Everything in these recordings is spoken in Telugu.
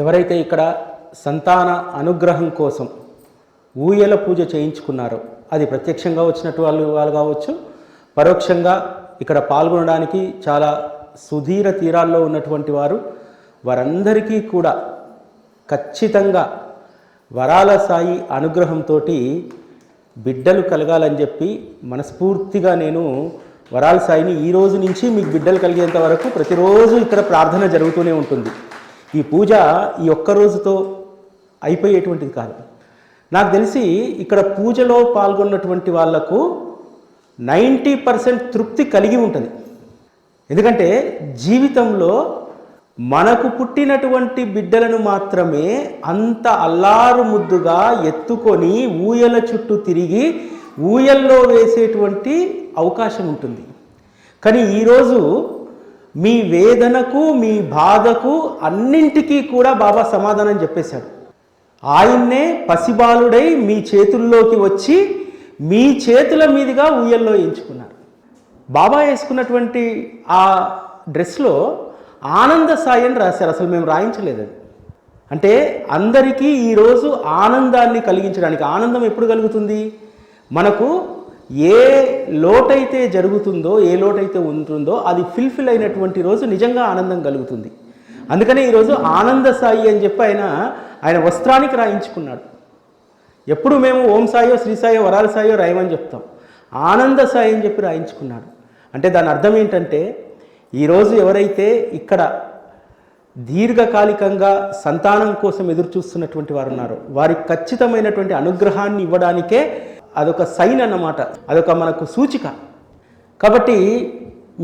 ఎవరైతే ఇక్కడ సంతాన అనుగ్రహం కోసం ఊయల పూజ చేయించుకున్నారో అది ప్రత్యక్షంగా వచ్చినట్టు వాళ్ళు వాళ్ళు కావచ్చు పరోక్షంగా ఇక్కడ పాల్గొనడానికి చాలా సుధీర తీరాల్లో ఉన్నటువంటి వారు వారందరికీ కూడా ఖచ్చితంగా వరాల సాయి అనుగ్రహంతో బిడ్డలు కలగాలని చెప్పి మనస్ఫూర్తిగా నేను వరాల సాయిని ఈ రోజు నుంచి మీకు బిడ్డలు కలిగేంత వరకు ప్రతిరోజు ఇక్కడ ప్రార్థన జరుగుతూనే ఉంటుంది. ఈ పూజ ఈ ఒక్క రోజుతో అయిపోయేటువంటిది కాదు. నాకు తెలిసి ఇక్కడ పూజలో పాల్గొన్నటువంటి వాళ్ళకు నైంటీ పర్సెంట్ తృప్తి కలిగి ఉంటుంది. ఎందుకంటే జీవితంలో మనకు పుట్టినటువంటి బిడ్డలను మాత్రమే అంత అల్లారు ముద్దుగా ఎత్తుకొని ఊయల చుట్టూ తిరిగి ఊయల్లో వేసేటువంటి అవకాశం ఉంటుంది. కానీ ఈరోజు మీ వేదనకు మీ బాధకు అన్నింటికీ కూడా బాబా సమాధానం చెప్పేశాడు. ఆయన్నే పసిబాలుడై మీ చేతుల్లోకి వచ్చి మీ చేతుల మీదుగా ఉయ్యల్లో ఎంచుకున్నారు. బాబా వేసుకున్నటువంటి ఆ డ్రెస్లో ఆనంద సాయి అని రాశారు. అసలు మేము రాయించలేదు అది. అంటే అందరికీ ఈరోజు ఆనందాన్ని కలిగించడానికి ఆనందం ఎప్పుడు కలుగుతుంది? మనకు ఏ లోటైతే జరుగుతుందో ఏ లోటైతే ఉంటుందో అది ఫిల్ఫిల్ అయినటువంటి రోజు నిజంగా ఆనందం కలుగుతుంది. అందుకనే ఈరోజు ఆనంద సాయి అని చెప్పి ఆయన ఆయన వస్త్రానికి రాయించుకున్నాడు. ఎప్పుడు మేము ఓం సాయో శ్రీ సాయో వరాల సాయో రాయమని చెప్తాం. ఆనంద సాయి అని చెప్పి రాయించుకున్నాడు. అంటే దాని అర్థం ఏంటంటే ఈరోజు ఎవరైతే ఇక్కడ దీర్ఘకాలికంగా సంతానం కోసం ఎదురు చూస్తున్నటువంటి వారు ఉన్నారో వారికి ఖచ్చితమైనటువంటి అనుగ్రహాన్ని ఇవ్వడానికే అదొక సైన్ అన్నమాట. అదొక మనకు సూచిక. కాబట్టి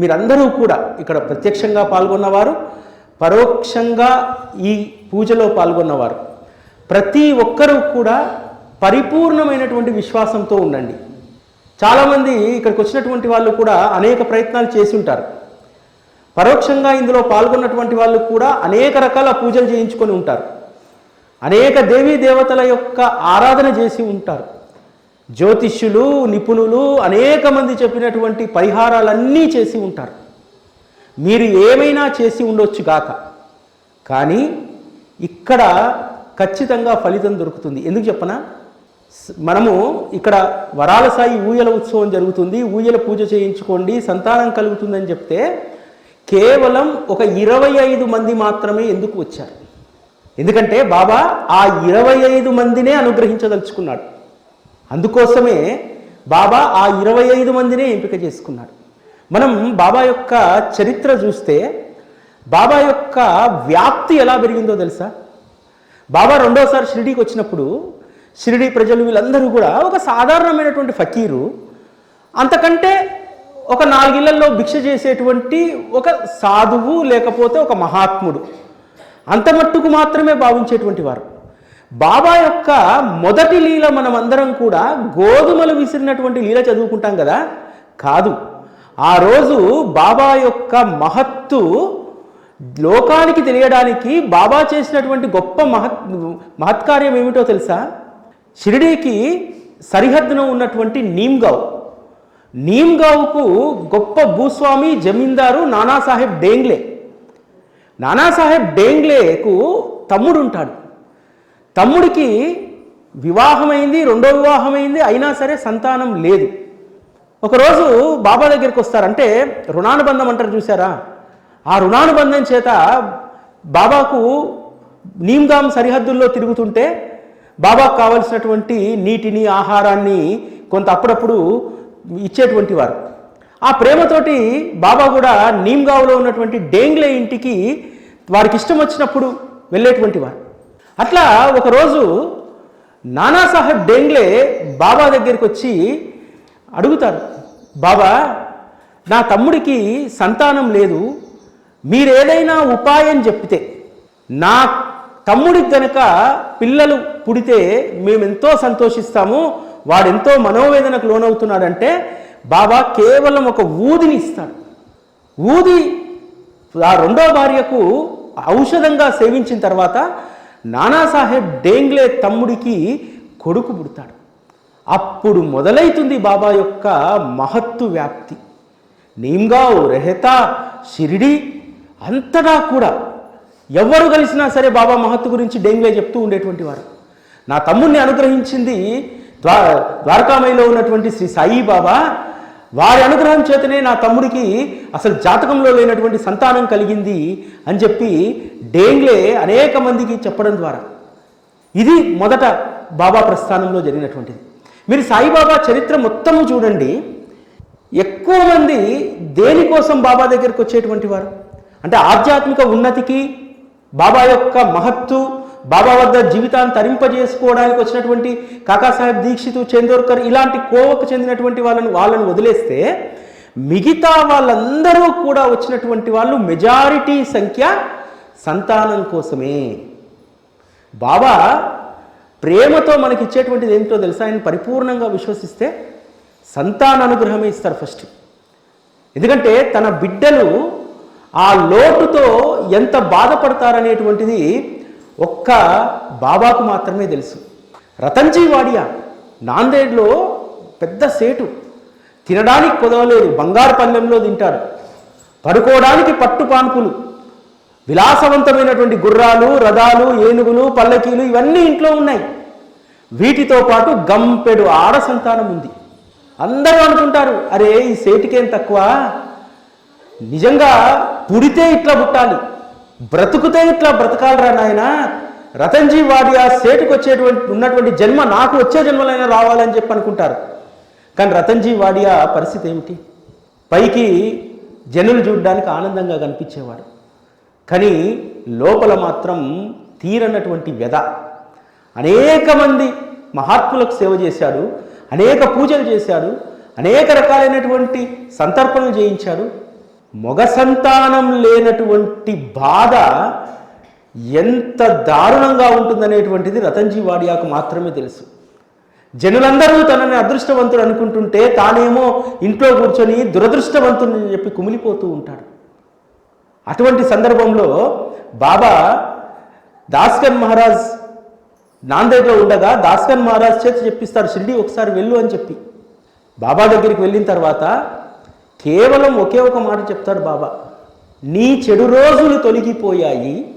మీరందరూ కూడా ఇక్కడ ప్రత్యక్షంగా పాల్గొన్నవారు పరోక్షంగా ఈ పూజలో పాల్గొన్నవారు. ప్రతి ఒక్కరూ కూడా పరిపూర్ణమైనటువంటి విశ్వాసంతో ఉండండి. చాలామంది ఇక్కడికి వచ్చినటువంటి వాళ్ళు కూడా అనేక ప్రయత్నాలు చేసి ఉంటారు పరోక్షంగా ఇందులో పాల్గొన్నటువంటి వాళ్ళు కూడా అనేక రకాల పూజలు చేయించుకొని ఉంటారు. అనేక దేవీ దేవతల యొక్క ఆరాధన చేసి ఉంటారు. జ్యోతిష్యులు నిపుణులు అనేక మంది చెప్పినటువంటి పరిహారాలన్నీ చేసి ఉంటారు. మీరు ఏమైనా చేసి ఉండొచ్చు గాక. కానీ ఇక్కడ ఖచ్చితంగా ఫలితం దొరుకుతుంది. ఎందుకు చెప్పనా? మనము ఇక్కడ వరాల సాయి ఊయల ఉత్సవం జరుగుతుంది. ఊయల పూజ చేయించుకోండి సంతానం కలుగుతుందని చెప్తే కేవలం ఒక ఇరవై ఐదు మంది మాత్రమే ఎందుకు వచ్చారు? ఎందుకంటే బాబా ఆ ఇరవై ఐదు మందినే అనుగ్రహించదలుచుకున్నాడు. అందుకోసమే బాబా ఆ ఇరవై ఐదు మందినే ఎంపిక చేసుకున్నాడు. మనం బాబా యొక్క చరిత్ర చూస్తే బాబా యొక్క వ్యాప్తి ఎలా పెరిగిందో తెలుసా? బాబా రెండోసారి షిరిడీకి వచ్చినప్పుడు షిరిడీ ప్రజలు వీళ్ళందరూ కూడా ఒక సాధారణమైనటువంటి ఫకీరు అంతకంటే ఒక నాలుగిళ్ళలో భిక్ష చేసేటువంటి ఒక సాధువు లేకపోతే ఒక మహాత్ముడు. అంత మట్టుకు మాత్రమే భావించేటువంటి వారు. బాబా యొక్క మొదటి లీల మనమందరం కూడా గోధుమలు విసిరినటువంటి లీల చదువుకుంటాం కదా? కాదు. ఆ రోజు బాబా యొక్క మహత్తు లోకానికి తెలియడానికి బాబా చేసినటువంటి గొప్ప మహత్ మహత్కార్యం ఏమిటో తెలుసా? షిరిడీకి సరిహద్దున ఉన్నటువంటి నీమ్గావ్. నీమ్గావ్కు గొప్ప భూస్వామి జమీందారు నానాసాహెబ్ డేంగ్లే. నానాసాహెబ్ డేంగ్లేకు తమ్ముడు ఉంటాడు తమ్ముడికి వివాహమైంది రెండో వివాహమైంది అయినా సరే సంతానం లేదు. ఒకరోజు బాబా దగ్గరికి వస్తారంటే రుణానుబంధం అంటారు చూసారా? ఆ రుణానుబంధం చేత బాబాకు నీమ్గామ్ సరిహద్దుల్లో తిరుగుతుంటే బాబాకు కావలసినటువంటి నీటిని ఆహారాన్ని కొంత అప్పుడప్పుడు ఇచ్చేటువంటి వారు. ఆ ప్రేమతోటి బాబా కూడా నీమ్గావ్లో ఉన్నటువంటి డేంగ్లే ఇంటికి వారికి ఇష్టం వచ్చినప్పుడు వెళ్ళేటువంటి వారు. అట్లా ఒకరోజు నానాసాహెబ్ డెంగ్లే బాబా దగ్గరికి వచ్చి అడుగుతారు బాబా నా తమ్ముడికి సంతానం లేదు మీరేదైనా ఉపాయం చెప్తే నా తమ్ముడికి గనక పిల్లలు పుడితే మేమెంతో సంతోషిస్తాము వాడెంతో మనోవేదనకు లోనవుతున్నాడంటే బాబా కేవలం ఒక ఊదిని ఇస్తాడు. ఊది ఆ రెండో భార్యకు ఔషధంగా సేవించిన తర్వాత నానాసాహెబ్ డేంగ్లే తమ్ముడికి కొడుకు పుడతాడు. అప్పుడు మొదలైతుంది బాబా యొక్క మహత్తు వ్యాప్తి. నీమ్గావ్ రెహతా షిరిడి అంతటా కూడా ఎవరు కలిసినా సరే బాబా మహత్తు గురించి డెంగ్లే చెప్తూ ఉండేటువంటి వారు. నా తమ్ముణ్ణి అనుగ్రహించింది ద్వారకామయిలో ఉన్నటువంటి శ్రీ సాయి బాబా. వారి అనుగ్రహం చేతనే నా తమ్ముడికి అసలు జాతకంలో లేనటువంటి సంతానం కలిగింది అని చెప్పి డేంగ్లే అనేక మందికి చెప్పడం ద్వారా. ఇది మొదట బాబా ప్రస్థానంలో జరిగినటువంటిది. మీరు సాయిబాబా చరిత్ర మొత్తము చూడండి. ఎక్కువ మంది దేనికోసం బాబా దగ్గరికి వచ్చేటువంటి వారు? అంటే ఆధ్యాత్మిక ఉన్నతికి బాబా యొక్క మహత్తు బాబా వద్ద జీవితాన్ని తరింపజేసుకోవడానికి వచ్చినటువంటి కాకాసాహెబ్ దీక్షితు చందోర్కర్ ఇలాంటి కోవకు చెందినటువంటి వాళ్ళని వాళ్ళని వదిలేస్తే మిగతా వాళ్ళందరూ కూడా వచ్చినటువంటి వాళ్ళు మెజారిటీ సంఖ్య సంతానం కోసమే. బాబా ప్రేమతో మనకి ఇచ్చేటువంటిది ఏంటో తెలుసా? ఆయన పరిపూర్ణంగా విశ్వసిస్తే సంతాన అనుగ్రహమే ఇస్తారు ఫస్ట్. ఎందుకంటే తన బిడ్డలు ఆ లోటుతో ఎంత బాధపడతారనేటువంటిది ఒక్క బాబాకు మాత్రమే తెలుసు. రతన్జీ వాడియా నాందేడ్లో పెద్ద సేటు. తినడానికి కుదవలేదు బంగారు పల్లెంలో తింటాడు. పడుకోవడానికి పట్టు పాన్పులు. విలాసవంతమైనటువంటి గుర్రాలు రథాలు ఏనుగులు పల్లకీలు ఇవన్నీ ఇంట్లో ఉన్నాయి. వీటితో పాటు గంపెడు ఆడ సంతానం ఉంది. అందరూ అనుకుంటారు అరే ఈ సేటికేం తక్కువ? నిజంగా పుడితే ఇట్లా పుట్టాలి. బ్రతుకుతే ఇట్లా బ్రతకాలరా నాయన? రతన్జీ వాడి ఆ సేటుకు వచ్చేటువంటి ఉన్నటువంటి జన్మ నాకు వచ్చే జన్మలైనా రావాలని చెప్పి అనుకుంటారు. కానీ రతన్జీ వాడియా పరిస్థితి ఏమిటి? పైకి జనులు చూడడానికి ఆనందంగా కనిపించేవాడు. కానీ లోపల మాత్రం తీరనటువంటి వ్యధ. అనేక మంది మహాత్ములకు సేవ చేశాడు అనేక పూజలు చేశాడు అనేక రకాలైనటువంటి సంతర్పణలు చేయించాడు. మొగ సంతానం లేనటువంటి బాధ ఎంత దారుణంగా ఉంటుందనేటువంటిది రతన్జీ వాడియాకు మాత్రమే తెలుసు. జనులందరూ తనని అదృష్టవంతుడు అనుకుంటుంటే తానేమో ఇంట్లో కూర్చొని దురదృష్టవంతుని చెప్పి కుమిలిపోతూ ఉంటాడు. అటువంటి సందర్భంలో బాబా దాస్కన్ మహారాజ్ నాందేడ్లో ఉండగా దాస్కన్ మహారాజ్ చేత చెప్పిస్తాడు షిరిడి ఒకసారి వెళ్ళు అని చెప్పి. బాబా దగ్గరికి వెళ్ళిన తర్వాత కేవలం ఒకే ఒక మాట చెప్తాడు బాబా నీ చెడు రోజులు తొలగిపోయాయి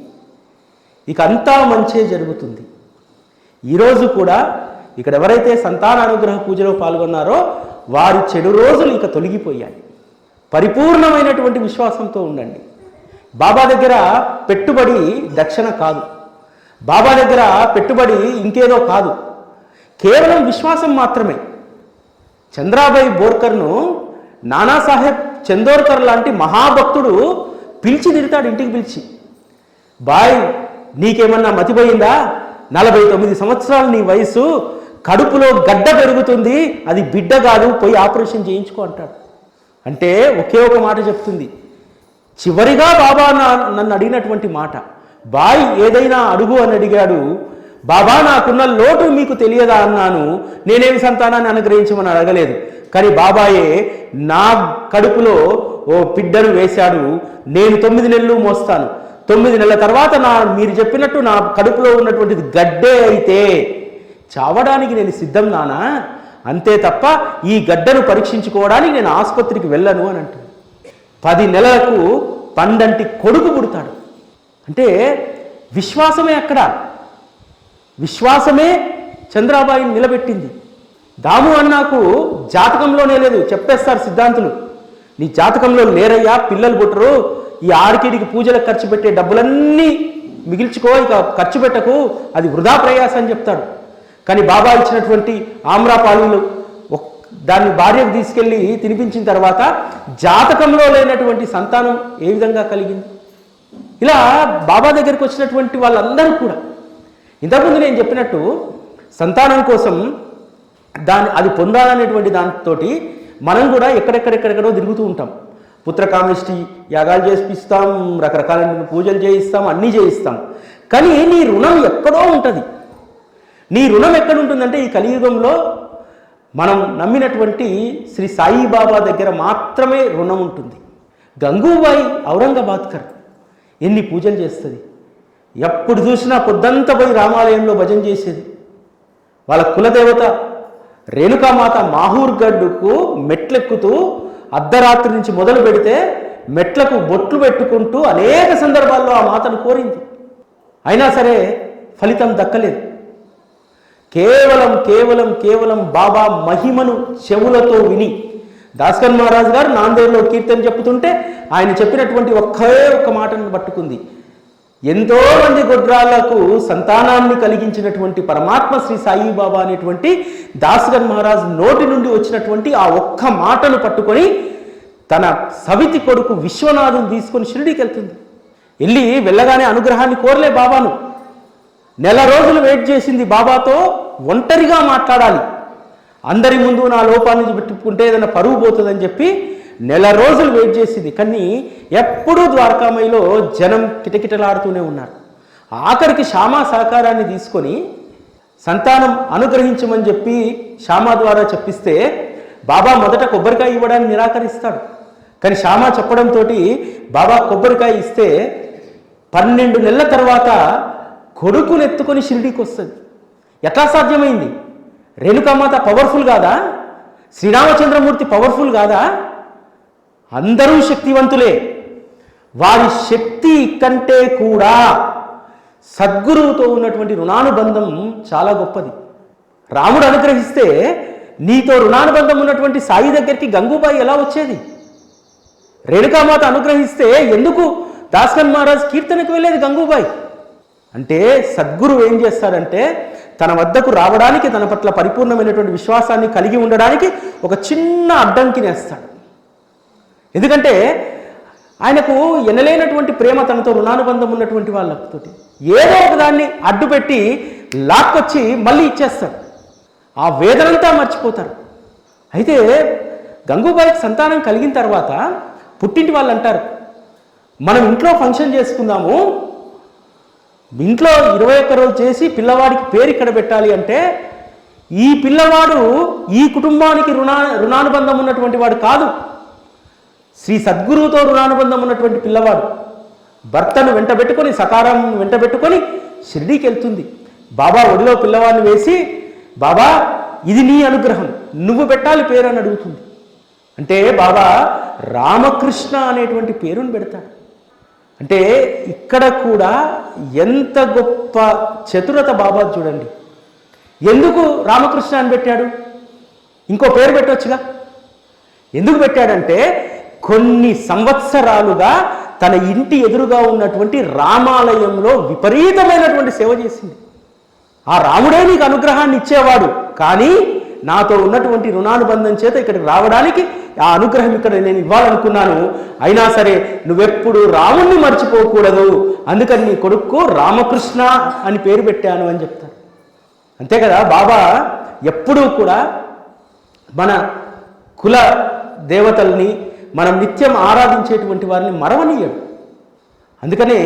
ఇక అంతా మంచే జరుగుతుంది. ఈరోజు కూడా ఇక్కడ ఎవరైతే సంతాన అనుగ్రహ పూజలో పాల్గొన్నారో వారి చెడు రోజులు ఇక తొలగిపోయాయి. పరిపూర్ణమైనటువంటి విశ్వాసంతో ఉండండి. బాబా దగ్గర పెట్టుబడి దక్షిణ కాదు. బాబా దగ్గర పెట్టుబడి ఇంకేదో కాదు. కేవలం విశ్వాసం మాత్రమే. చంద్రాబాయి బోర్కర్ను నానాసాహెబ్ చందోర్కర్ లాంటి మహాభక్తుడు పిలిచి తిడతాడు ఇంటికి పిలిచి. బాయ్ నీకేమన్నా మతిపోయిందా? నలభై తొమ్మిది సంవత్సరాలు నీ వయసు కడుపులో గడ్డ పెరుగుతుంది అది బిడ్డ కాదు పోయి ఆపరేషన్ చేయించుకో అంటాడు. అంటే ఒకే ఒక మాట చెప్తుంది. చివరిగా బాబా నా- నన్ను అడిగినటువంటి మాట బాయ్ ఏదైనా అడుగు అని అడిగాడు. బాబా నాకున్న లోటు మీకు తెలియదా? అన్నాను. నేనేమి సంతానాన్ని అనుగ్రహించమని అడగలేదు. కానీ బాబాయే నా కడుపులో ఓ బిడ్డను వేశాడు. నేను తొమ్మిది నెలలు మోస్తాను. తొమ్మిది నెలల తర్వాత నా మీరు చెప్పినట్టు నా కడుపులో ఉన్నటువంటిది గడ్డే అయితే చావడానికి నేను సిద్ధం నానా? అంతే తప్ప ఈ గడ్డను పరీక్షించుకోవడానికి నేను ఆసుపత్రికి వెళ్ళను అని అంటుంది. పది నెలలకు పండంటి కొడుకు పుడతాడు. అంటే విశ్వాసమే అక్కడ. విశ్వాసమే చంద్రాబాయిని నిలబెట్టింది. దాము అన్నాకు జాతకంలోనే లేదు చెప్పేస్తారు సిద్ధాంతులు. నీ జాతకంలో లేరయ్యా పిల్లలు పుట్టరు ఈ ఆడికిడికి పూజలకు ఖర్చు పెట్టే డబ్బులన్నీ మిగిల్చుకో ఇక ఖర్చు పెట్టకు అది వృధా ప్రయాస అని చెప్తాడు. కానీ బాబా ఇచ్చినటువంటి ఆమ్రాపాలీలు ఒక్- దాన్ని భార్యకు తీసుకెళ్ళి తినిపించిన తర్వాత జాతకంలో లేనటువంటి సంతానం ఏ విధంగా కలిగింది? ఇలా బాబా దగ్గరికి వచ్చినటువంటి వాళ్ళందరూ కూడా. ఇంతకుముందు నేను చెప్పినట్టు సంతానం కోసం దాని అది పొందాలనేటువంటి దాంతో మనం కూడా ఎక్కడెక్కడెక్కడెక్కడో తిరుగుతూ ఉంటాం. పుత్రకామిష్టి యాగాలు చేపిస్తాం రకరకాల పూజలు చేయిస్తాం అన్నీ చేయిస్తాం. కానీ నీ రుణం ఎక్కడో ఉంటుంది. నీ రుణం ఎక్కడ ఉంటుందంటే ఈ కలియుగంలో మనం నమ్మినటువంటి శ్రీ సాయిబాబా దగ్గర మాత్రమే రుణం ఉంటుంది. గంగూబాయి ఔరంగాబాద్కర్ ఎన్ని పూజలు చేస్తుంది? ఎప్పుడు చూసినా పొద్దంతా పోయి రామాలయంలో భజన చేసేది. వాళ్ళ కులదేవత రేణుకామాత మాహూర్గడ్డుకు మెట్లెక్కుతూ అర్ధరాత్రి నుంచి మొదలు పెడితే మెట్లకు బొట్లు పెట్టుకుంటూ అనేక సందర్భాల్లో ఆ మాతను కోరింది. అయినా సరే ఫలితం దక్కలేదు. కేవలం కేవలం కేవలం బాబా మహిమను చెవులతో విని దాస్కర్ మహారాజ్ గారు నాందేడ్లో కీర్తన చెప్పుతుంటే ఆయన చెప్పినటువంటి ఒకే ఒక్క మాటను పట్టుకుంది. ఎంతో మంది గొడ్రాళ్ళకు సంతానాన్ని కలిగించినటువంటి పరమాత్మ శ్రీ సాయిబాబా అనేటువంటి దాస్గర్ మహారాజ్ నోటి నుండి వచ్చినటువంటి ఆ ఒక్క మాటను పట్టుకొని తన సవితి కొడుకు విశ్వనాథుని తీసుకొని షిరిడీకి వెళ్తుంది. వెళ్ళి వెళ్ళగానే అనుగ్రహాన్ని కోరలే బాబాను. నెల రోజులు వెయిట్ చేసింది బాబాతో ఒంటరిగా మాట్లాడాలి. అందరి ముందు నా లోపాన్ని పెట్టుకుంటే ఏదైనా పరువు పోతుందని చెప్పి నెల రోజులు వెయిట్ చేసింది. కానీ ఎప్పుడూ ద్వారకామయిలో జనం కిటకిటలాడుతూనే ఉన్నారు. ఆఖరికి శ్యామా సహకారాన్ని తీసుకొని సంతానం అనుగ్రహించమని చెప్పి శ్యామా ద్వారా చెప్పిస్తే బాబా మొదట కొబ్బరికాయ ఇవ్వడానికి నిరాకరిస్తాడు. కానీ శ్యామా చెప్పడంతో బాబా కొబ్బరికాయ ఇస్తే పన్నెండు నెలల తర్వాత కొడుకును ఎత్తుకొని షిరిడీకి వస్తుంది. ఎట్లా సాధ్యమైంది? రేణుకామాత పవర్ఫుల్ కాదా శ్రీరామచంద్రమూర్తి పవర్ఫుల్ కాదా అందరూ శక్తివంతులే. వారి శక్తి కంటే కూడా సద్గురువుతో ఉన్నటువంటి రుణానుబంధం చాలా గొప్పది. రాముడు అనుగ్రహిస్తే నీతో రుణానుబంధం ఉన్నటువంటి సాయి దగ్గరికి గంగూబాయి ఎలా వచ్చేది? రేణుకామాత అనుగ్రహిస్తే ఎందుకు దాస్కన్ మహారాజ్ కీర్తనకు వెళ్ళేది గంగూబాయి? అంటే సద్గురు ఏం చేస్తాడంటే తన వద్దకు రావడానికి తన పట్ల పరిపూర్ణమైనటువంటి విశ్వాసాన్ని కలిగి ఉండడానికి ఒక చిన్న అడ్డంకినేస్తాడు ఎందుకంటే ఆయనకు ఎనలేనటువంటి ప్రేమ తనతో రుణానుబంధం ఉన్నటువంటి వాళ్ళతోటి. ఏదో ఒక దాన్ని అడ్డుపెట్టి లాక్కొచ్చి మళ్ళీ ఇచ్చేస్తాడు ఆ వేదనంతా మర్చిపోతారు. అయితే గంగూబాయికి సంతానం కలిగిన తర్వాత పుట్టింటి వాళ్ళు అంటారు మనం ఇంట్లో ఫంక్షన్ చేసుకుందాము. ఇంట్లో ఇరవై ఒక్క రోజు చేసి పిల్లవాడికి పేరు ఇక్కడ పెట్టాలి అంటే ఈ పిల్లవాడు ఈ కుటుంబానికి రుణా రుణానుబంధం ఉన్నటువంటి వాడు కాదు. శ్రీ సద్గురువుతో రుణానుబంధం ఉన్నటువంటి పిల్లవాడు భర్తను వెంటబెట్టుకొని సకారం వెంటబెట్టుకొని షిరిడీకి వెళ్తుంది. బాబా ఒడిలో పిల్లవాడిని వేసి బాబా ఇది నీ అనుగ్రహం నువ్వు పెట్టాలి పేరు అని అడుగుతుంది. అంటే బాబా రామకృష్ణ అనేటువంటి పేరును పెడతాడు. అంటే ఇక్కడ కూడా ఎంత గొప్ప చతురత బాబా చూడండి. ఎందుకు రామకృష్ణ అని పెట్టాడు? ఇంకో పేరు పెట్టవచ్చుగా ఎందుకు పెట్టాడంటే కొన్ని సంవత్సరాలుగా తన ఇంటి ఎదురుగా ఉన్నటువంటి రామాలయంలో విపరీతమైనటువంటి సేవ చేసింది. ఆ రాముడే నీకు అనుగ్రహాన్ని ఇచ్చేవాడు. కానీ నాతో ఉన్నటువంటి రుణానుబంధం చేత ఇక్కడికి రావడానికి ఆ అనుగ్రహం ఇక్కడ నేను ఇవ్వాలనుకున్నాను. అయినా సరే నువ్వెప్పుడు రాముణ్ణి మర్చిపోకూడదు. అందుకని నీ కొడుకు రామకృష్ణ అని పేరు పెట్టాను అని చెప్తాను అంతే కదా బాబా? ఎప్పుడూ కూడా మన కుల దేవతల్ని మనం నిత్యం ఆరాధించేటువంటి వారిని మరవనీయడు అందుకనే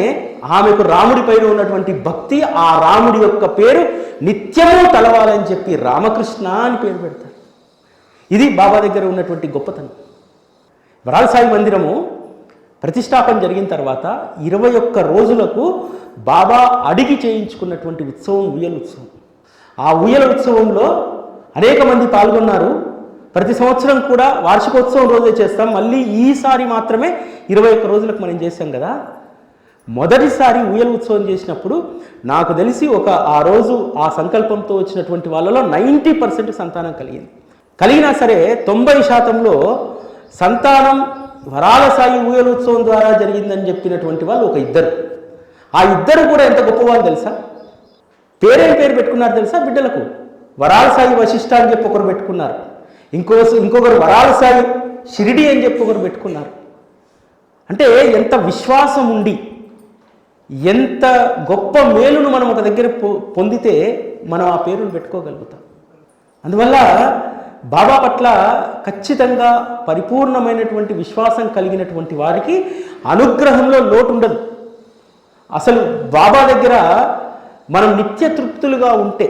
ఆమెకు రాముడి పైన ఉన్నటువంటి భక్తి ఆ రాముడి యొక్క పేరు నిత్యము తలవాలని చెప్పి రామకృష్ణ అని పేరు పెడతారు. ఇది బాబా దగ్గర ఉన్నటువంటి గొప్పతనం. వరాలసాయి మందిరము ప్రతిష్టాపన జరిగిన తర్వాత ఇరవై ఒక్క రోజులకు బాబా అడిగి చేయించుకున్నటువంటి ఉత్సవం ఉయ్యల ఉత్సవం. ఆ ఉయ్యల ఉత్సవంలో అనేక మంది పాల్గొన్నారు. ప్రతి సంవత్సరం కూడా వార్షికోత్సవం రోజే చేస్తాం. మళ్ళీ ఈసారి మాత్రమే ఇరవై ఒక్క రోజులకు మనం చేసాం కదా? మొదటిసారి ఊయల ఉత్సవం చేసినప్పుడు నాకు తెలిసి ఒక ఆ రోజు ఆ సంకల్పంతో వచ్చినటువంటి వాళ్ళలో నైంటీ పర్సెంట్ సంతానం కలిగింది. కలిగినా సరే తొంభై శాతంలో సంతానం వరాల సాయి ఊయల ఉత్సవం ద్వారా జరిగిందని చెప్పినటువంటి వాళ్ళు ఒక ఇద్దరు. ఆ ఇద్దరు కూడా ఎంత గొప్పవాళ్ళు తెలుసా? పేరేం పేరు పెట్టుకున్నారు తెలుసా? బిడ్డలకు. వరాల సాయి వశిష్ట అని చెప్పి ఒకరు పెట్టుకున్నారు. ఇంకో ఇంకొకరు వరాల సాయి షిరిడి అని చెప్పి ఒకరు పెట్టుకున్నారు. అంటే ఎంత విశ్వాసం ఉండి ఎంత గొప్ప మేలును మనం ఒక దగ్గర పొ- పొందితే మనం ఆ పేరును పెట్టుకోగలుగుతాం. అందువల్ల బాబా పట్ల ఖచ్చితంగా పరిపూర్ణమైనటువంటి విశ్వాసం కలిగినటువంటి వారికి అనుగ్రహంలో లోటు ఉండదు అసలు బాబా దగ్గర మనం నిత్య తృప్తులుగా ఉంటే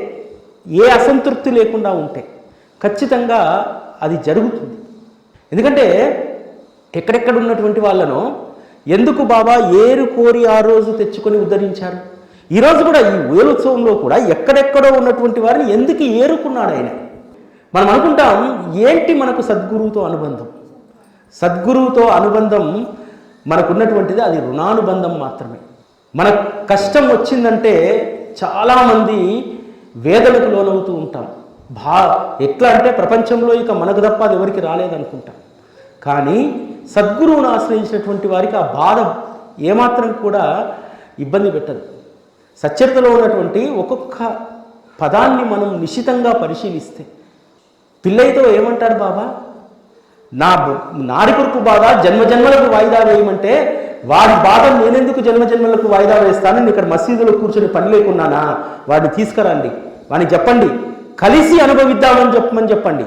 ఏ అసంతృప్తి లేకుండా ఉంటే ఖచ్చితంగా అది జరుగుతుంది. ఎందుకంటే ఎక్కడెక్కడ ఉన్నటువంటి వాళ్ళను ఎందుకు బాబా ఏరు కోరి ఆ రోజు తెచ్చుకొని ఉద్ధరించారు? ఈరోజు కూడా ఈ ఉత్సవంలో కూడా ఎక్కడెక్కడో ఉన్నటువంటి వారిని ఎందుకు ఏరుకున్నాడు ఆయన? మనం అనుకుంటాం ఏంటి మనకు సద్గురువుతో అనుబంధం? సద్గురువుతో అనుబంధం మనకున్నటువంటిది అది రుణానుబంధం మాత్రమే. మన కష్టం వచ్చిందంటే చాలామంది వేదనకు లోనవుతూ ఉంటాం. భా ఎట్లా అంటే ప్రపంచంలో ఇక మనకు తప్ప అది ఎవరికి రాలేదనుకుంటాం కానీ సద్గురువును ఆశ్రయించినటువంటి వారికి ఆ బాధ ఏమాత్రం కూడా ఇబ్బంది పెట్టదు. సచ్చరితలో ఉన్నటువంటి ఒక్కొక్క పదాన్ని మనం నిశితంగా పరిశీలిస్తే పిల్లయితో ఏమంటాడు బాబా? నా నాడి కొరకు బాధ జన్మజన్మలకు వాయిదా వేయమంటే వాడి బాధ నేనెందుకు జన్మజన్మలకు వాయిదా వేస్తాను? నేను ఇక్కడ మసీదులో కూర్చొని పని లేకున్నానా? వాడిని తీసుకురండి. వాడిని చెప్పండి. కలిసి అనుభవిద్దామని చెప్పమని చెప్పండి.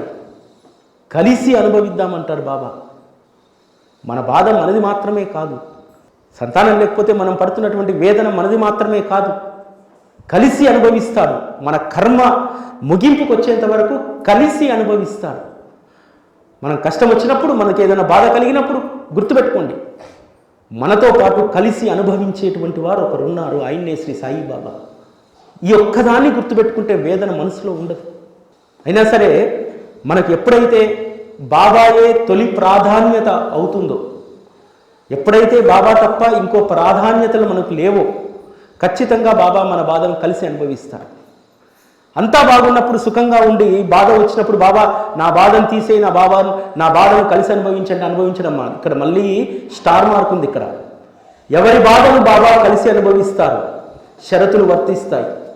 కలిసి అనుభవిద్దామంటారు బాబా. మన బాధ మనది మాత్రమే కాదు. సంతానం లేకపోతే మనం పడుతున్నటువంటి వేదన మనది మాత్రమే కాదు. కలిసి అనుభవిస్తాడు. మన కర్మ ముగింపుకు వచ్చేంత వరకు కలిసి అనుభవిస్తాడు. మనం కష్టం వచ్చినప్పుడు మనకి ఏదైనా బాధ కలిగినప్పుడు గుర్తుపెట్టుకోండి. మనతో పాటు కలిసి అనుభవించేటువంటి వారు ఒకరున్నారు. ఆయన్నే శ్రీ సాయిబాబా ఈ ఒక్కదాన్ని గుర్తుపెట్టుకుంటే వేదన మనసులో ఉండదు. అయినా సరే మనకు ఎప్పుడైతే బాబాయే తొలి ప్రాధాన్యత అవుతుందో ఎప్పుడైతే బాబా తప్ప ఇంకో ప్రాధాన్యతలు మనకు లేవో ఖచ్చితంగా బాబా మన బాధను కలిసి అనుభవిస్తారు. అంతా బాగున్నప్పుడు సుఖంగా ఉండి బాధ వచ్చినప్పుడు బాబా నా బాధను తీసే నా బాబాను నా బాధను కలిసి అనుభవించండి అనుభవించడం మా- ఇక్కడ మళ్ళీ స్టార్ మార్క్ ఉంది ఇక్కడ. ఎవరి బాధను బాబా కలిసి అనుభవిస్తారు? షరతులు వర్తిస్తాయి.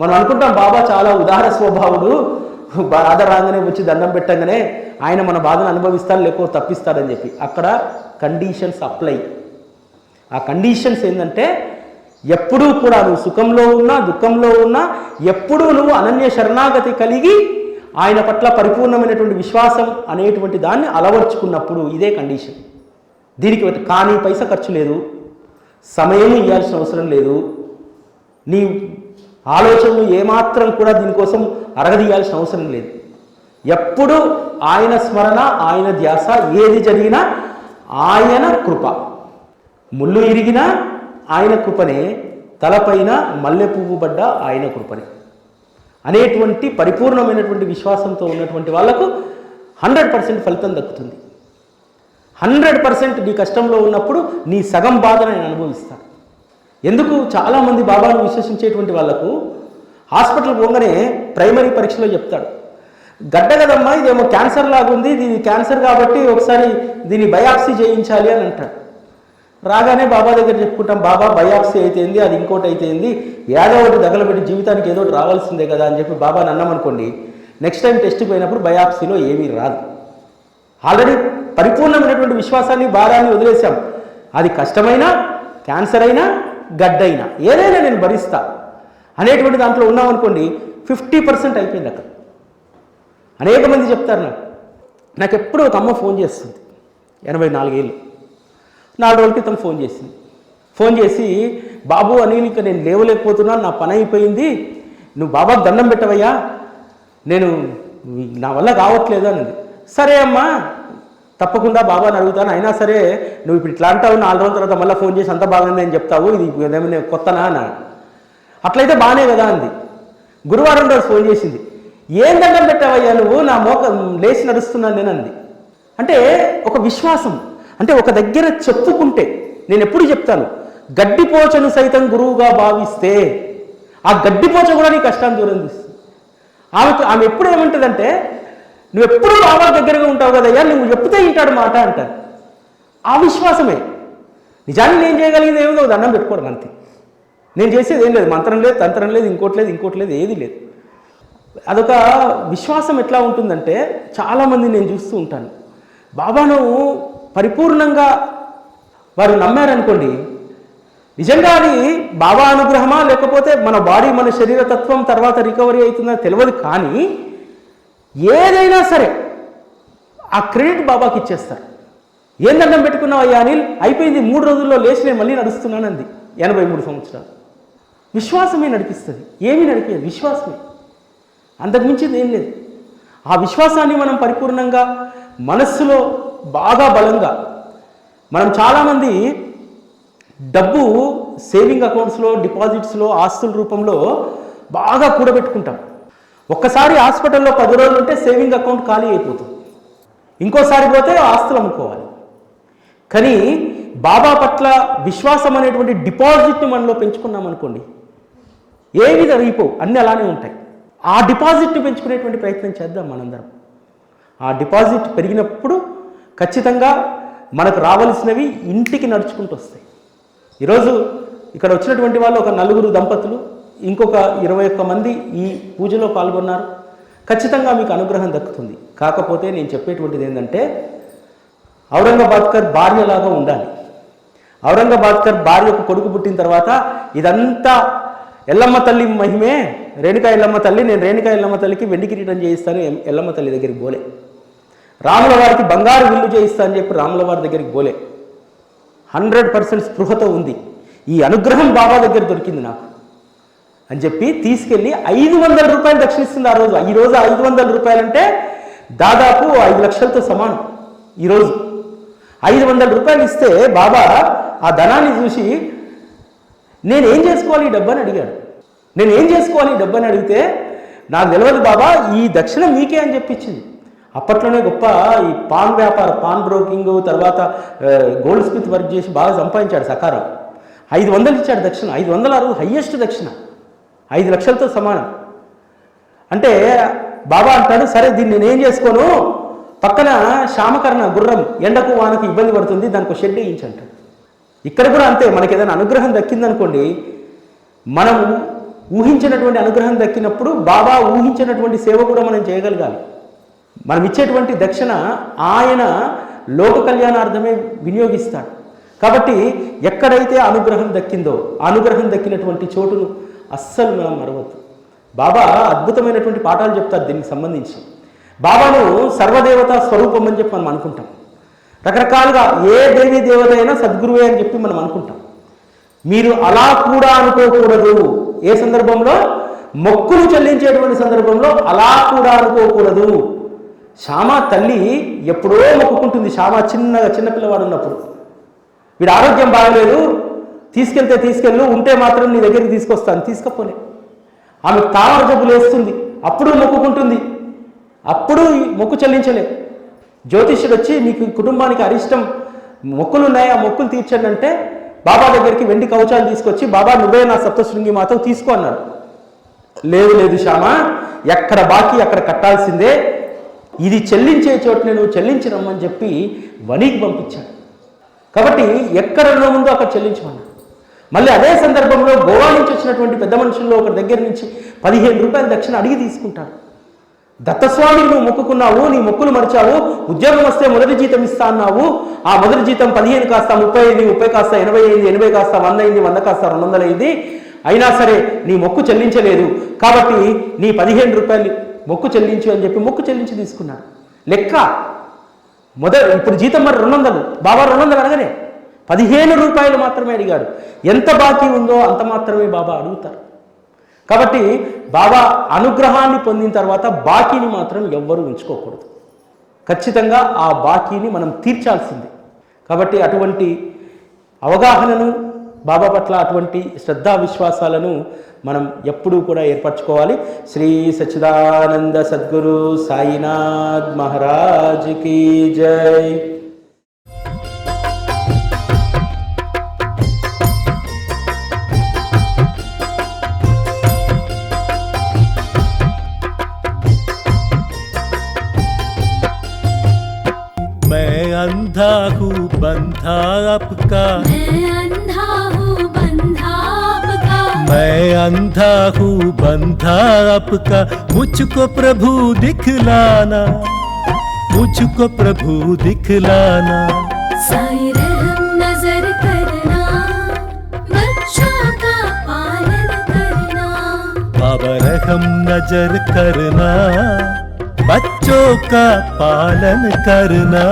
మనం అనుకుంటాం బాబా చాలా ఉదార స్వభావుడు. బాధ రాగానే వచ్చి దండం పెట్టగానే ఆయన మన బాధను అనుభవిస్తాడు లేకపోతే తప్పిస్తాడని చెప్పి. అక్కడ కండిషన్స్ అప్లై ఆ కండిషన్స్ ఏంటంటే ఎప్పుడూ కూడా నువ్వు సుఖంలో ఉన్నా దుఃఖంలో ఉన్నా ఎప్పుడూ నువ్వు అనన్య శరణాగతి కలిగి ఆయన పట్ల పరిపూర్ణమైనటువంటి విశ్వాసం అనేటువంటి దాన్ని అలవర్చుకున్నప్పుడు ఇదే కండిషన్ దీనికి కానీ పైసా ఖర్చు లేదు. సమయం ఇవ్వాల్సిన అవసరం లేదు. నీ ఆలోచనలు ఏమాత్రం కూడా దీనికోసం అరగదీయాల్సిన అవసరం లేదు. ఎప్పుడు ఆయన స్మరణ ఆయన ధ్యాస ఏది జరిగినా ఆయన కృప. ముళ్ళు ఇరిగినా ఆయన కృపనే తలపైన మల్లె పువ్వు పడ్డ ఆయన కృపనే. అనేటువంటి పరిపూర్ణమైనటువంటి విశ్వాసంతో ఉన్నటువంటి వాళ్ళకు హండ్రెడ్ పర్సెంట్ ఫలితం దక్కుతుంది. హండ్రెడ్ పర్సెంట్ నీ కష్టంలో ఉన్నప్పుడు నీ సగం బాధను నేను అనుభవిస్తాను. ఎందుకు చాలామంది బాబాను విశ్వసించేటువంటి వాళ్ళకు హాస్పిటల్ పోగానే ప్రైమరీ పరీక్షలో చెప్తాడు. గడ్డ కదమ్మా ఇదేమో క్యాన్సర్ లాగా ఉంది క్యాన్సర్ కాబట్టి ఒకసారి దీన్ని బయాప్సీ చేయించాలి అని అంటాడు. రాగానే బాబా దగ్గర చెప్పుకుంటాం బాబా బయాప్సీ అయితేంది అది ఇంకోటి అయితేంది ఏదో ఒకటి తగలబెట్టి జీవితానికి ఏదో ఒకటి రావాల్సిందే కదా అని చెప్పి బాబా అన్నామనుకోండి నెక్స్ట్ టైం టెస్ట్ పోయినప్పుడు బయాప్సీలో ఏమీ రాదు. ఆల్రెడీ పరిపూర్ణమైనటువంటి విశ్వాసాన్ని భారాన్ని వదిలేశాం. అది కష్టమైనా క్యాన్సర్ అయినా గడ్డైనా ఏదైనా నేను భరిస్తా అనేటువంటి దాంట్లో ఉన్నామనుకోండి ఫిఫ్టీ పర్సెంట్ అయిపోయింది అక్కడ. అనేక మంది చెప్తారు నాకు నాకు ఎప్పుడూ ఒక అమ్మ ఫోన్ చేస్తుంది ఎనభై నాలుగేళ్ళు. నాలుగు రోజుల క్రితం ఫోన్ చేసింది. ఫోన్ చేసి బాబు అని ఇంకా నేను లేవలేకపోతున్నాను నా పని అయిపోయింది నువ్వు బాబాకు దండం పెట్టవయ్యా నేను నా వల్ల కావట్లేదు అన్నది సరే అమ్మా తప్పకుండా బాబాని అడుగుతాను. అయినా సరే నువ్వు ఇప్పుడు ఇట్లా అంటావు నాలుగు రోజుల తర్వాత మళ్ళీ ఫోన్ చేసి అంత బాగుంది అని చెప్తావు ఇది ఏమైనా కొత్తనా అన్న. అట్లయితే బాగానే కదా అంది. గురువారం రోజు ఫోన్ చేసింది. ఏం దండం పెట్టావయ్యా నువ్వు? నా మోక లేచి నడుస్తున్నాను నేను అంది. అంటే ఒక విశ్వాసం. అంటే ఒక దగ్గర చెప్పుకుంటే నేను ఎప్పుడు చెప్తాను గడ్డిపోచను సైతం గురువుగా భావిస్తే ఆ గడ్డిపోచ కూడా నీ కష్టాన్ని దూరం తీస్తుంది ఆమె ఆమె ఎప్పుడు ఏమంటుందంటే నువ్వు ఎప్పుడు బాబా దగ్గరగా ఉంటావు కదయ్యా నువ్వు చెప్తే వింటాడు మాట అంటారు. ఆ విశ్వాసమే. నిజాన్ని నేను చేయగలిగింది ఏమిదో దండం పెట్టుకోవడం అంతే. నేను చేసేది ఏం లేదు మంత్రం లేదు తంత్రం లేదు ఇంకోటి లేదు ఇంకోటి లేదు ఏది లేదు. అదొక విశ్వాసం ఎట్లా ఉంటుందంటే చాలామంది నేను చూస్తూ ఉంటాను. బాబాను పరిపూర్ణంగా వారు నమ్మారనుకోండి నిజంగా అది బాబా అనుగ్రహమా లేకపోతే మన బాడీ మన శరీర తత్వం తర్వాత రికవరీ అవుతుందని తెలియదు కానీ ఏదైనా సరే ఆ క్రెడిట్ బాబాకి ఇచ్చేస్తారు. ఏం దండం పెట్టుకున్నావు అయ్యా అనిల్? అయిపోయింది మూడు రోజుల్లో లేచి నేను మళ్ళీ నడుస్తున్నానంది ఎనభై మూడు సంవత్సరాలు. విశ్వాసమే నడిపిస్తుంది. ఏమీ నడిపేది? విశ్వాసమే. అంతకుమించింది ఏం లేదు. ఆ విశ్వాసాన్ని మనం పరిపూర్ణంగా మనస్సులో బాగా బలంగా మనం చాలామంది డబ్బు సేవింగ్ అకౌంట్స్లో డిపాజిట్స్లో ఆస్తుల రూపంలో బాగా కూడబెట్టుకుంటాం. ఒక్కసారి హాస్పిటల్లో పది రోజులు ఉంటే సేవింగ్ అకౌంట్ ఖాళీ అయిపోతుంది. ఇంకోసారి పోతే ఆస్తులు అమ్ముకోవాలి. కానీ బాబా పట్ల విశ్వాసం అనేటువంటి డిపాజిట్ని మనలో పెంచుకున్నాం అనుకోండి ఏవి జరిగిపోవు అన్నీ అలానే ఉంటాయి. ఆ డిపాజిట్ని పెంచుకునేటువంటి ప్రయత్నం చేద్దాం మనందరం. ఆ డిపాజిట్ పెరిగినప్పుడు ఖచ్చితంగా మనకు రావలసినవి ఇంటికి నడుచుకుంటూ వస్తాయి. ఈరోజు ఇక్కడ వచ్చినటువంటి వాళ్ళు ఒక నలుగురు దంపతులు ఇంకొక ఇరవై ఒక్క మంది ఈ పూజలో పాల్గొన్నారు. ఖచ్చితంగా మీకు అనుగ్రహం దక్కుతుంది. కాకపోతే నేను చెప్పేటువంటిది ఏంటంటే ఔరంగాబాద్కర్ భార్యలాగా ఉండాలి. ఔరంగాబాద్కర్ భార్యకు కొడుకు పుట్టిన తర్వాత ఇదంతా ఎల్లమ్మ తల్లి మహిమే రేణుకా ఎల్లమ్మ తల్లి నేను రేణుకా ఎల్లమ్మ తల్లికి వెండి కిరీటం చేయిస్తాను ఎల్లమ్మ తల్లి దగ్గరికి పోలే. రాముల వారికి బంగారు విల్లు చేయిస్తా అని చెప్పి రాముల వారి దగ్గరికి పోలే. హండ్రెడ్ పర్సెంట్ స్పృహతో ఉంది. ఈ అనుగ్రహం బాబా దగ్గర దొరికింది నాకు. అని చెప్పి తీసుకెళ్ళి ఐదు వందల రూపాయలు దక్షిణిస్తుంది ఆ రోజు. ఈ రోజు ఐదు వందల రూపాయలు అంటే దాదాపు ఐదు లక్షలతో సమానం ఈరోజు ఐదు వందల రూపాయలు ఇస్తే బాబా ఆ ధనాన్ని చూసి నేనేం చేసుకోవాలి ఈ డబ్బని? అడిగాడు. నేను ఏం చేసుకోవాలి ఈ డబ్బని? అడిగితే నాకు తెలియదు బాబా ఈ దక్షిణ మీకే అని చెప్పించింది. అప్పట్లోనే గొప్ప ఈ పాన్ వ్యాపారం పాన్ బ్రోకింగ్ తర్వాత గోల్డ్ స్మిత్ వర్క్ చేసి బాగా సంపాదించాడు సకారం. ఐదు వందలు ఇచ్చాడు దక్షిణ. ఐదు వందల ఆరు హయ్యెస్ట్ దక్షిణ. ఐదు లక్షలతో సమానం. అంటే బాబా అంటాడు సరే దీన్ని నేనేం చేసుకోను? పక్కన శామకరణ గుర్రం ఎండకు వానకు ఇబ్బంది పడుతుంది దానికి షెడ్ వేయించంటాడు. ఇక్కడ కూడా అంతే మనకి ఏదైనా అనుగ్రహం దక్కిందనుకోండి మనం ఊహించినటువంటి అనుగ్రహం దక్కినప్పుడు బాబా ఊహించినటువంటి సేవ కూడా మనం చేయగలగాలి. మనం ఇచ్చేటువంటి దక్షిణ ఆయన లోక కళ్యాణార్థమే వినియోగిస్తాడు. కాబట్టి ఎక్కడైతే అనుగ్రహం దక్కిందో అనుగ్రహం దక్కినటువంటి చోటును అస్సలు మనం మరవద్దు. బాబా అద్భుతమైనటువంటి పాఠాలు చెప్తారు దీనికి సంబంధించి. బాబాను సర్వదేవత స్వరూపం అని చెప్పి మనం అనుకుంటాం. రకరకాలుగా ఏ దేవి దేవత అయినా సద్గురువే అని చెప్పి మనం అనుకుంటాం. మీరు అలా కూడా అనుకోకూడదు. ఏ సందర్భంలో? మొక్కులు చెల్లించేటువంటి సందర్భంలో అలా కూడా అనుకోకూడదు. శ్యామ తల్లి ఎప్పుడో మొక్కుకుంటుంది. శ్యామ చిన్నగా చిన్నపిల్లవాడు ఉన్నప్పుడు. వీడు ఆరోగ్యం బాగలేదు. తీసుకెళ్తే తీసుకెళ్ళు ఉంటే మాత్రం నీ దగ్గరికి తీసుకొస్తాను. తీసుకపోలే. ఆమె తామర జబ్బులు వేస్తుంది అప్పుడు మొక్కుకుంటుంది. అప్పుడు మొక్కు చెల్లించలే. జ్యోతిష్యుడు వచ్చి నీకు కుటుంబానికి అరిష్టం మొక్కులు ఉన్నాయి ఆ మొక్కులు తీర్చండి అంటే బాబా దగ్గరికి వెండి కవచాలు తీసుకొచ్చి బాబా నువ్వే నా సప్తశృంగి మాతో తీసుకో అన్నాడు. లేదు లేదు శ్యామ. ఎక్కడ బాకీ అక్కడ కట్టాల్సిందే. ఇది చెల్లించే చోట నువ్వు చెల్లించరమ్మని చెప్పి వనికి పంపించాడు. కాబట్టి ఎక్కడ రుణం ఉందో అక్కడ చెల్లించమన్నాడు. మళ్ళీ అదే సందర్భంలో గోవా నుంచి వచ్చినటువంటి పెద్ద మనుషుల్లో ఒకరి దగ్గర నుంచి పదిహేను రూపాయల దక్షిణ అడిగి తీసుకుంటాడు దత్తస్వామిని నువ్వు మొక్కుకున్నావు నీ మొక్కులు మరిచావు ఉద్యోగం వస్తే మొదటి జీతం ఇస్తా అన్నావు ఆ మొదటి జీతం పదిహేను కాస్త ముప్పై అయింది ముప్పై కాస్త ఎనభై అయింది ఎనభై కాస్త వంద అయింది వంద కాస్త రెండు వందలు అయింది అయినా సరే నీ మొక్కు చెల్లించలేదు. కాబట్టి నీ పదిహేను రూపాయలు మొక్కు చెల్లించు అని చెప్పి మొక్కు చెల్లించి తీసుకున్నాడు. లెక్క. మొదటి ఇప్పుడు జీతం మరి రెండు వందలు బాబా రెండు వందలు అనగానే పదిహేను రూపాయలు మాత్రమే అడిగాడు. ఎంత బాకీ ఉందో అంత మాత్రమే బాబా అడుగుతారు. కాబట్టి బాబా అనుగ్రహాన్ని పొందిన తర్వాత బాకీని మాత్రం ఎవ్వరూ ఉంచుకోకూడదు. ఖచ్చితంగా ఆ బాకీని మనం తీర్చాల్సిందే. కాబట్టి అటువంటి అవగాహనను బాబా పట్ల అటువంటి శ్రద్ధా విశ్వాసాలను మనం ఎప్పుడూ కూడా ఏర్పరచుకోవాలి. శ్రీ సచిదానంద సద్గురు సాయినాథ్ మహారాజ్ కీ జై. बंधा आपका। मैं अंधा हूँ बंधा आपका। मैं अंधा हूँ बंधा आपका। मुझको प्रभु दिखलाना। मुझको प्रभु दिखलाना। साई रहम नज़र करना। बच्चों का पालन करना। बाबा रहम नज़र करना। बच्चों का पालन करना।